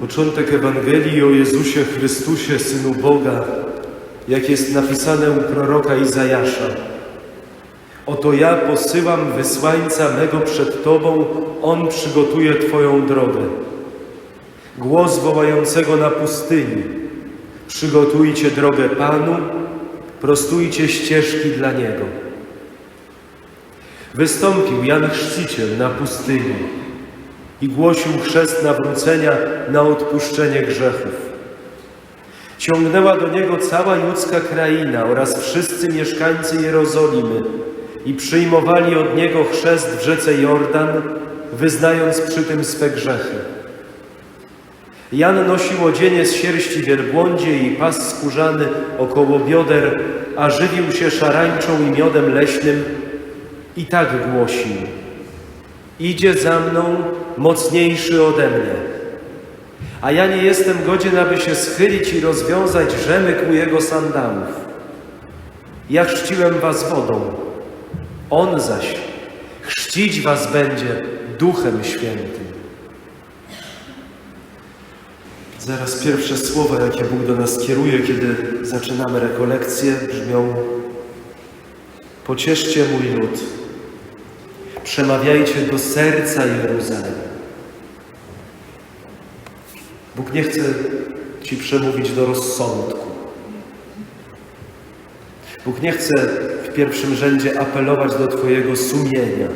Początek Ewangelii o Jezusie Chrystusie, Synu Boga, jak jest napisane u proroka Izajasza. Oto ja posyłam wysłańca mego przed Tobą, On przygotuje Twoją drogę. Głos wołającego na pustyni. Przygotujcie drogę Panu, prostujcie ścieżki dla Niego. Wystąpił Jan Chrzciciel na pustyni i głosił chrzest nawrócenia na odpuszczenie grzechów. Ciągnęła do niego cała ludzka kraina oraz wszyscy mieszkańcy Jerozolimy i przyjmowali od niego chrzest w rzece Jordan, wyznając przy tym swe grzechy. Jan nosił odzienie z sierści wielbłądzie i pas skórzany około bioder, a żywił się szarańczą i miodem leśnym i tak głosił. Idzie za mną mocniejszy ode mnie. A ja nie jestem godzien, aby się schylić i rozwiązać rzemyk u jego sandałów. Ja chrzciłem was wodą, on zaś chrzcić was będzie Duchem Świętym. Zaraz pierwsze słowa, jakie Bóg do nas kieruje, kiedy zaczynamy rekolekcję, brzmią Pocieszcie mój lud, przemawiajcie do serca Jeruzalem. Bóg nie chce Ci przemówić do rozsądku. Bóg nie chce w pierwszym rzędzie apelować do Twojego sumienia.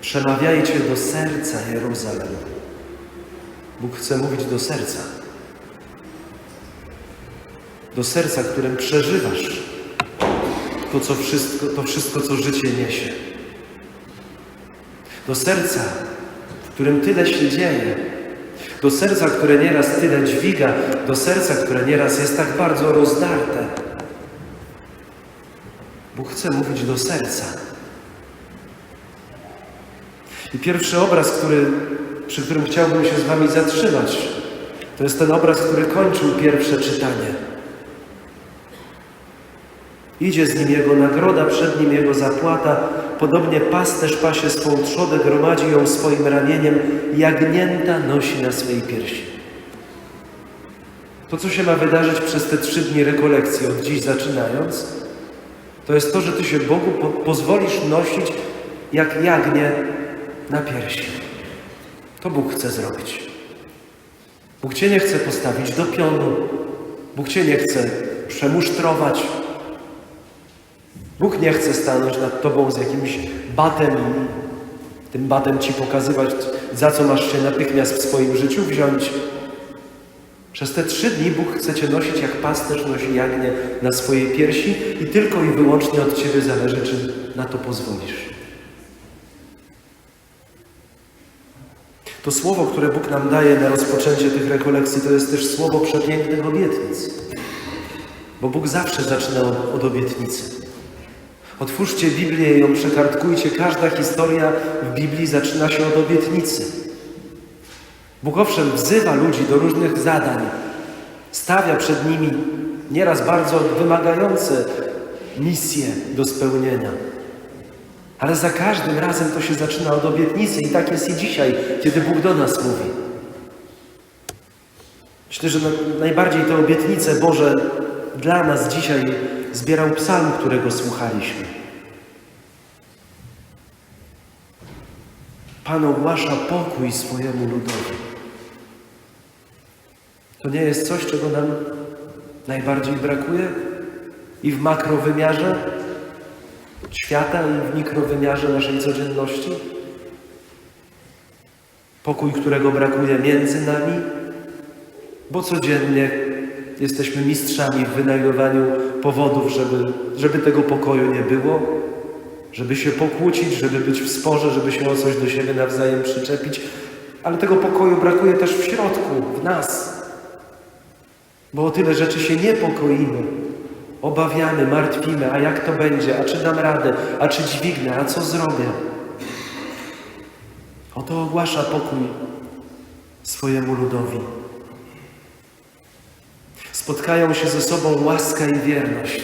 Przemawiajcie do serca Jeruzalem. Bóg chce mówić do serca. Do serca, którym przeżywasz to, co wszystko, to wszystko, co życie niesie. Do serca, w którym tyle się dzieje. Do serca, które nieraz tyle dźwiga. Do serca, które nieraz jest tak bardzo rozdarte. Bóg chce mówić do serca. I pierwszy obraz, który, przy którym chciałbym się z Wami zatrzymać, to jest ten obraz, który kończył pierwsze czytanie. Idzie z nim jego nagroda, przed nim jego zapłata. Podobnie pasterz pasie swą trzodę, gromadzi ją swoim ramieniem, jagnięta nosi na swej piersi. To, co się ma wydarzyć przez te trzy dni rekolekcji, od dziś zaczynając, to jest to, że Ty się Bogu po pozwolisz nosić jak jagnię na piersi. To Bóg chce zrobić. Bóg Cię nie chce postawić do pionu. Bóg Cię nie chce przemusztrować. Bóg nie chce stanąć nad Tobą z jakimś batem tym batem Ci pokazywać, za co masz się natychmiast w swoim życiu wziąć. Przez te trzy dni Bóg chce Cię nosić jak pasterz nosi jagnię na swojej piersi i tylko i wyłącznie od Ciebie zależy, czy na to pozwolisz. To słowo, które Bóg nam daje na rozpoczęcie tych rekolekcji, to jest też słowo przepięknych obietnic. Bo Bóg zawsze zaczyna od obietnicy. Otwórzcie Biblię i ją przekartkujcie. Każda historia w Biblii zaczyna się od obietnicy. Bóg owszem wzywa ludzi do różnych zadań. Stawia przed nimi nieraz bardzo wymagające misje do spełnienia. Ale za każdym razem to się zaczyna od obietnicy i tak jest i dzisiaj, kiedy Bóg do nas mówi. Myślę, że najbardziej te obietnice Boże dla nas dzisiaj zbierał psalm, którego słuchaliśmy. Pan ogłasza pokój swojemu ludowi. To nie jest coś, czego nam najbardziej brakuje i w makrowymiarze świata, i w mikrowymiarze naszej codzienności? Pokój, którego brakuje między nami, bo codziennie Jesteśmy mistrzami w wynajdowaniu powodów, żeby, żeby tego pokoju nie było, żeby się pokłócić, żeby być w sporze, żeby się o coś do siebie nawzajem przyczepić. Ale tego pokoju brakuje też w środku, w nas. Bo o tyle rzeczy się niepokoimy, obawiamy, martwimy, a jak to będzie, a czy dam radę, a czy dźwignę, a co zrobię. Oto ogłasza pokój swojemu ludowi. Spotkają się ze sobą łaska i wierność.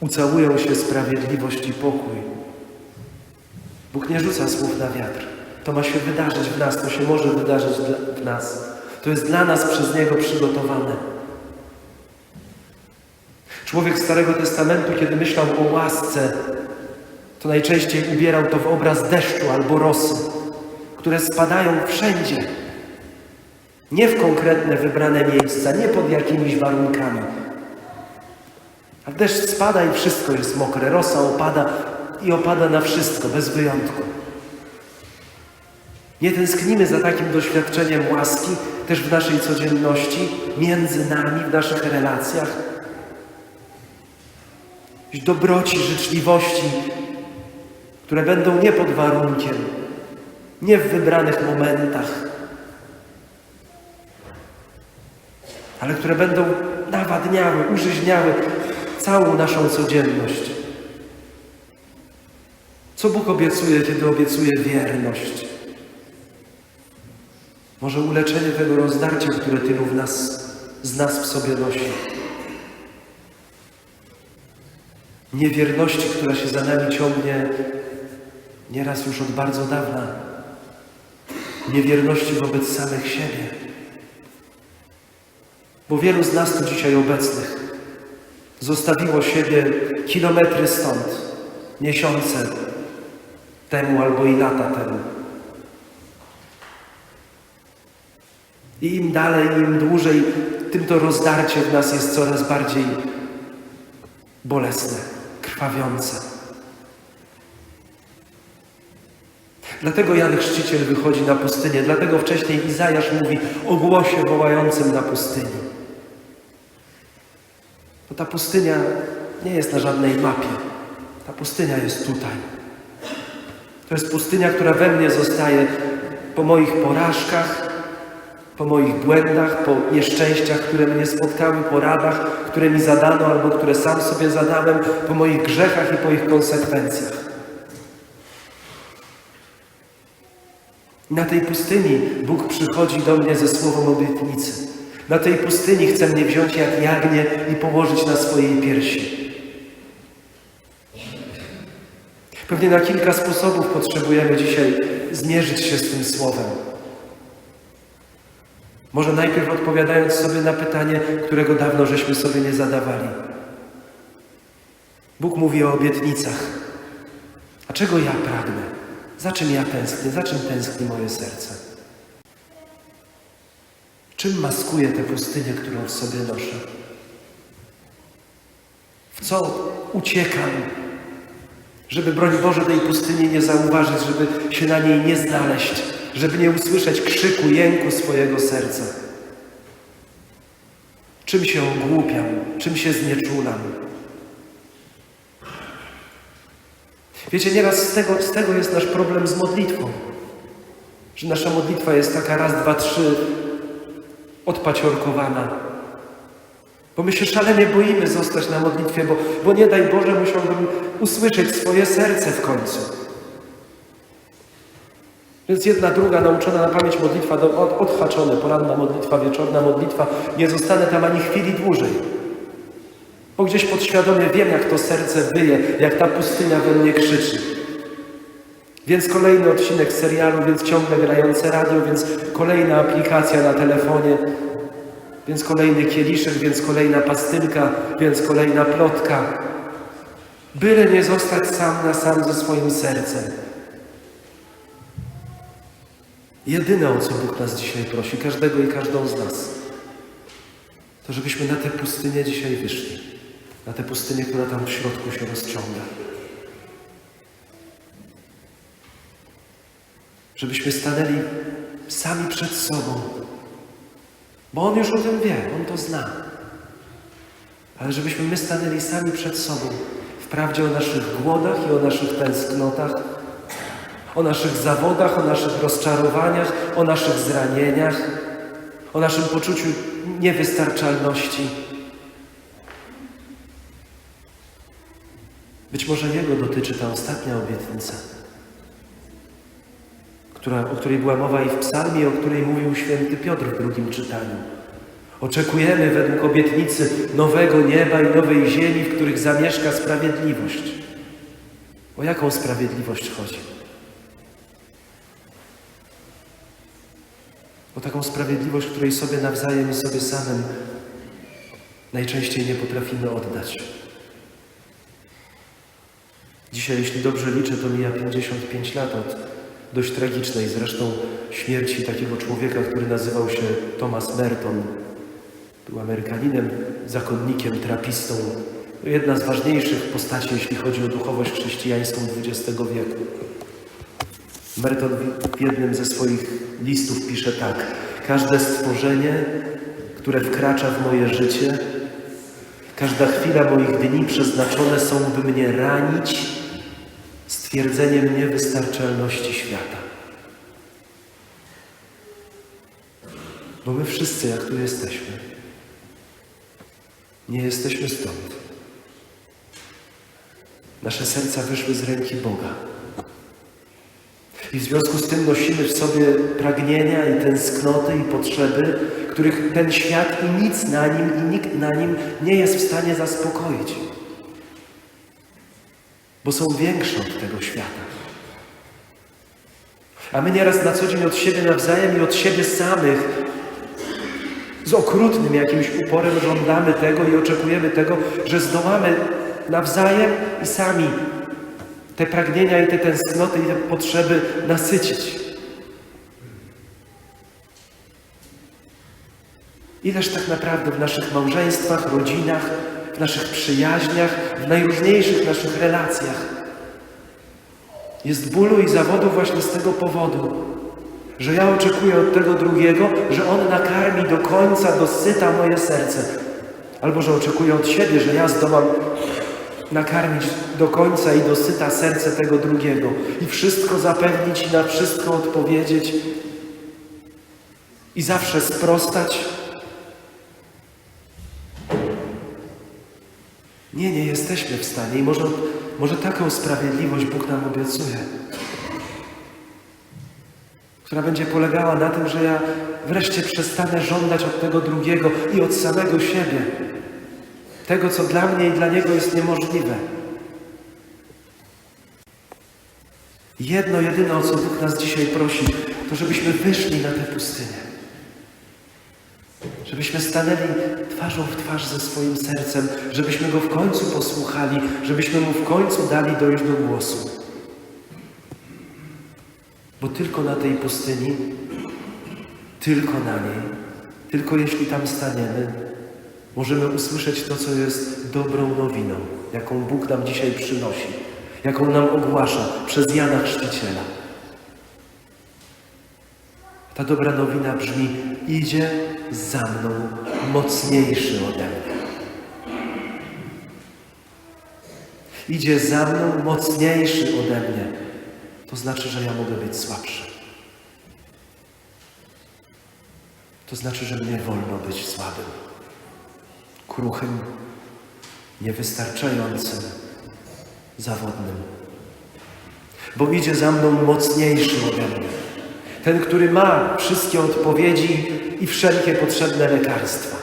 Ucałują się sprawiedliwość i pokój. Bóg nie rzuca słów na wiatr. To ma się wydarzyć w nas, to się może wydarzyć w nas. To jest dla nas przez Niego przygotowane. Człowiek Starego Testamentu, kiedy myślał o łasce, to najczęściej ubierał to w obraz deszczu albo rosy, które spadają wszędzie. Nie w konkretne wybrane miejsca, nie pod jakimiś warunkami. A deszcz spada i wszystko jest mokre, rosa opada i opada na wszystko, bez wyjątku. Nie tęsknimy za takim doświadczeniem łaski też w naszej codzienności, między nami, w naszych relacjach. Dobroci, życzliwości, które będą nie pod warunkiem, nie w wybranych momentach, ale które będą nawadniały, użyźniały całą naszą codzienność. Co Bóg obiecuje, kiedy obiecuje wierność? Może uleczenie tego rozdarcia, które tylu w nas, z nas w sobie nosi. Niewierności, która się za nami ciągnie nieraz już od bardzo dawna. Niewierności wobec samych siebie. Bo wielu z nas tu dzisiaj obecnych zostawiło siebie kilometry stąd, miesiące temu albo i lata temu. I im dalej, im dłużej, tym to rozdarcie w nas jest coraz bardziej bolesne, krwawiące. Dlatego Jan Chrzciciel wychodzi na pustynię, dlatego wcześniej Izajasz mówi o głosie wołającym na pustyni. Bo ta pustynia nie jest na żadnej mapie. Ta pustynia jest tutaj. To jest pustynia, która we mnie zostaje po moich porażkach, po moich błędach, po nieszczęściach, które mnie spotkały, po radach, które mi zadano albo które sam sobie zadałem, po moich grzechach i po ich konsekwencjach. Na tej pustyni Bóg przychodzi do mnie ze słowem obietnicy. Na tej pustyni chce mnie wziąć jak jagnię i położyć na swojej piersi. Pewnie na kilka sposobów potrzebujemy dzisiaj zmierzyć się z tym słowem. Może najpierw odpowiadając sobie na pytanie, którego dawno żeśmy sobie nie zadawali. Bóg mówi o obietnicach. A czego ja pragnę? Za czym ja tęsknię? Za czym tęskni moje serce? Czym maskuję tę pustynię, którą w sobie noszę? W co uciekam, żeby broń Boże tej pustyni nie zauważyć, żeby się na niej nie znaleźć, żeby nie usłyszeć krzyku, jęku swojego serca? Czym się ogłupiam? Czym się znieczulam? Wiecie, nieraz z tego, z tego jest nasz problem z modlitwą. Że nasza modlitwa jest taka raz, dwa, trzy odpaciorkowana. Bo my się szalenie boimy zostać na modlitwie, bo, bo nie daj Boże musiałbym usłyszeć swoje serce w końcu. Więc jedna, druga nauczona na pamięć modlitwa, od, odhaczone, poranna modlitwa, wieczorna modlitwa, nie zostanę tam ani chwili dłużej. Bo gdzieś podświadomie wiem, jak to serce wyje, jak ta pustynia we mnie krzyczy. Więc kolejny odcinek serialu, więc ciągle grające radio, więc kolejna aplikacja na telefonie, więc kolejny kieliszek, więc kolejna pastylka, więc kolejna plotka. Byle nie zostać sam na sam ze swoim sercem. Jedyne, o co Bóg nas dzisiaj prosi, każdego i każdą z nas, to żebyśmy na tę pustynię dzisiaj wyszli. Na tę pustynię, która tam w środku się rozciąga. Żebyśmy stanęli sami przed sobą. Bo On już o tym wie, On to zna. Ale żebyśmy my stanęli sami przed sobą. Wprawdzie o naszych głodach i o naszych tęsknotach, o naszych zawodach, o naszych rozczarowaniach, o naszych zranieniach, o naszym poczuciu niewystarczalności. Być może Jego dotyczy ta ostatnia obietnica, która, o której była mowa i w psalmie, o której mówił święty Piotr w drugim czytaniu. Oczekujemy według obietnicy nowego nieba i nowej ziemi, w których zamieszka sprawiedliwość. O jaką sprawiedliwość chodzi? O taką sprawiedliwość, której sobie nawzajem i sobie samym najczęściej nie potrafimy oddać. Dzisiaj, jeśli dobrze liczę, to mija 55 lat od dość tragicznej zresztą śmierci takiego człowieka, który nazywał się Thomas Merton. Był Amerykaninem, zakonnikiem, trapistą. Jedna z ważniejszych postaci, jeśli chodzi o duchowość chrześcijańską XX wieku. Merton w jednym ze swoich listów pisze tak. Każde stworzenie, które wkracza w moje życie, każda chwila moich dni przeznaczone są, by mnie ranić stwierdzeniem niewystarczalności świata. Bo my wszyscy, jak tu jesteśmy, nie jesteśmy stąd. Nasze serca wyszły z ręki Boga. I w związku z tym nosimy w sobie pragnienia i tęsknoty i potrzeby, których ten świat i nic na nim i nikt na nim nie jest w stanie zaspokoić. Bo są większe od tego świata. A my nieraz na co dzień od siebie nawzajem i od siebie samych z okrutnym jakimś uporem żądamy tego i oczekujemy tego, że zdołamy nawzajem i sami te pragnienia i te tęsknoty i te potrzeby nasycić. Ileż tak naprawdę w naszych małżeństwach, rodzinach, w naszych przyjaźniach, w najróżniejszych naszych relacjach jest bólu i zawodu właśnie z tego powodu, że ja oczekuję od tego drugiego, że on nakarmi do końca, dosyta moje serce. Albo że oczekuję od siebie, że ja zdołam nakarmić do końca i dosyta serce tego drugiego i wszystko zapewnić i na wszystko odpowiedzieć i zawsze sprostać. Nie, nie jesteśmy w stanie i może, może taką sprawiedliwość Bóg nam obiecuje, która będzie polegała na tym, że ja wreszcie przestanę żądać od tego drugiego i od samego siebie tego, co dla mnie i dla Niego jest niemożliwe. Jedno, jedyne, o co Bóg nas dzisiaj prosi, to żebyśmy wyszli na tę pustynię. Żebyśmy stanęli twarzą w twarz ze swoim sercem, żebyśmy Go w końcu posłuchali, żebyśmy Mu w końcu dali dojść do głosu. Bo tylko na tej pustyni, tylko na niej, tylko jeśli tam staniemy, możemy usłyszeć to, co jest dobrą nowiną, jaką Bóg nam dzisiaj przynosi, jaką nam ogłasza przez Jana Chrzciciela. Ta dobra nowina brzmi: idzie za mną mocniejszy ode mnie. Idzie za mną mocniejszy ode mnie. To znaczy, że ja mogę być słabszy. To znaczy, że mnie wolno być słabym kruchym, niewystarczającym, zawodnym. Bo idzie za mną mocniejszy ode mnie. Ten, który ma wszystkie odpowiedzi i wszelkie potrzebne lekarstwa.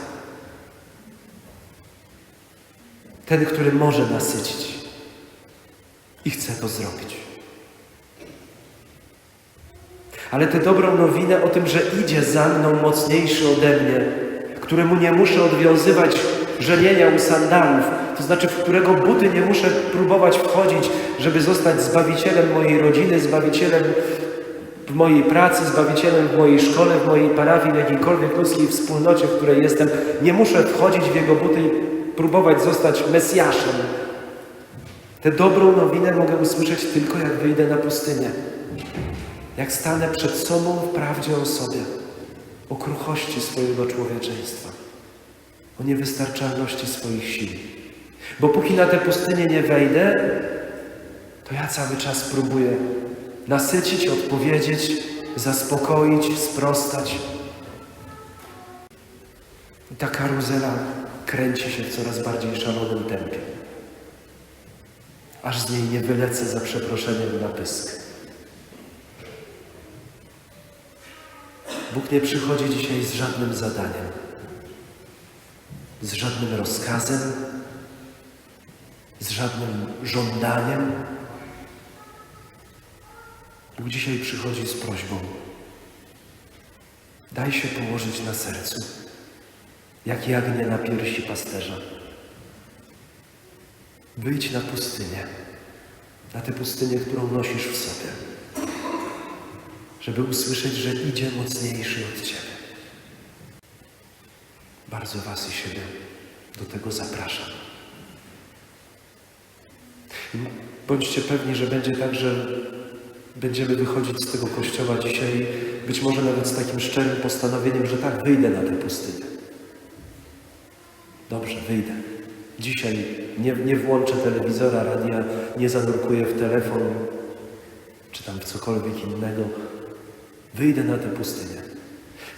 Ten, który może nasycić i chce to zrobić. Ale tę dobrą nowinę o tym, że idzie za mną mocniejszy ode mnie, któremu nie muszę odwiązywać żenienia u sandałów, to znaczy w którego buty nie muszę próbować wchodzić, żeby zostać zbawicielem mojej rodziny, zbawicielem w mojej pracy, zbawicielem w mojej szkole, w mojej parafii, w jakiejkolwiek ludzkiej wspólnocie, w której jestem. Nie muszę wchodzić w jego buty i próbować zostać Mesjaszem. Tę dobrą nowinę mogę usłyszeć tylko jak wyjdę na pustynię. Jak stanę przed sobą w prawdzie o sobie, o kruchości swojego człowieczeństwa o niewystarczalności swoich sił. Bo póki na tę pustynię nie wejdę, to ja cały czas próbuję nasycić, odpowiedzieć, zaspokoić, sprostać. I ta karuzela kręci się w coraz bardziej szalonym tempie. Aż z niej nie wylecę za przeproszeniem na pysk. Bóg nie przychodzi dzisiaj z żadnym zadaniem z żadnym rozkazem, z żadnym żądaniem. Bóg dzisiaj przychodzi z prośbą. Daj się położyć na sercu, jak jagnię na piersi pasterza. Wyjdź na pustynię, na tę pustynię, którą nosisz w sobie, żeby usłyszeć, że idzie mocniejszy od Ciebie. Bardzo Was i siebie do tego zapraszam. Bądźcie pewni, że będzie tak, że będziemy wychodzić z tego kościoła dzisiaj, być może nawet z takim szczerym postanowieniem, że tak, wyjdę na tę pustynię. Dobrze, wyjdę. Dzisiaj nie, nie włączę telewizora, radia, nie zanurkuję w telefon, czy tam w cokolwiek innego. Wyjdę na tę pustynię.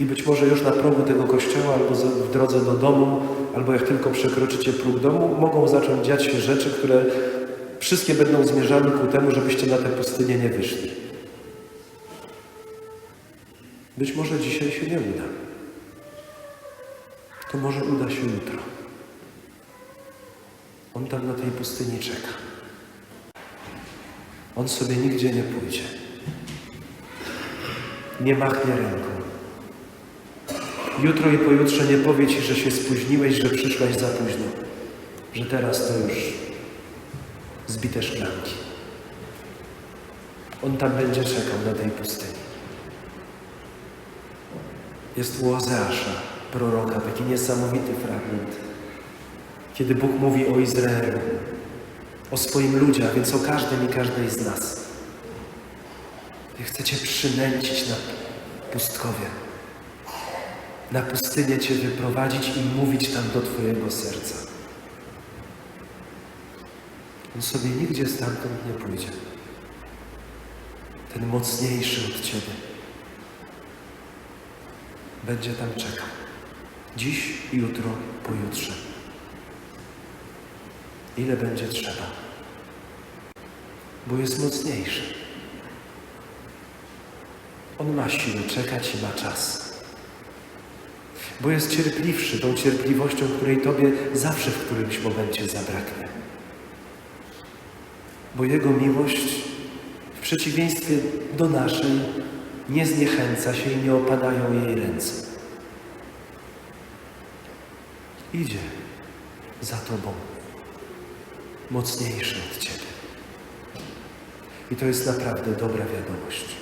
I być może już na progu tego kościoła, albo w drodze do domu, albo jak tylko przekroczycie próg domu, mogą zacząć dziać się rzeczy, które wszystkie będą zmierzały ku temu, żebyście na tę pustynię nie wyszli. Być może dzisiaj się nie uda. To może uda się jutro. On tam na tej pustyni czeka. On sobie nigdzie nie pójdzie. Nie machnie ręką. Jutro i pojutrze nie powie ci, że się spóźniłeś, że przyszłaś za późno. Że teraz to już zbite szklanki. On tam będzie czekał na tej pustyni. Jest u Ozeasza, proroka, taki niesamowity fragment, kiedy Bóg mówi o Izraelu, o swoim ludzie, a więc o każdym i każdej z nas. I chce Cię przynęcić na pustkowie, na pustynię Cię wyprowadzić i mówić tam do Twojego serca. On sobie nigdzie stamtąd nie pójdzie. Ten mocniejszy od Ciebie będzie tam czekał. Dziś, jutro, pojutrze. Ile będzie trzeba. Bo jest mocniejszy. On ma siłę czekać i ma czas. Bo jest cierpliwszy tą cierpliwością, której Tobie zawsze w którymś momencie zabraknie. Bo Jego miłość, w przeciwieństwie do naszej, nie zniechęca się i nie opadają jej ręce. Idzie za Tobą, mocniejszy od Ciebie. I to jest naprawdę dobra wiadomość.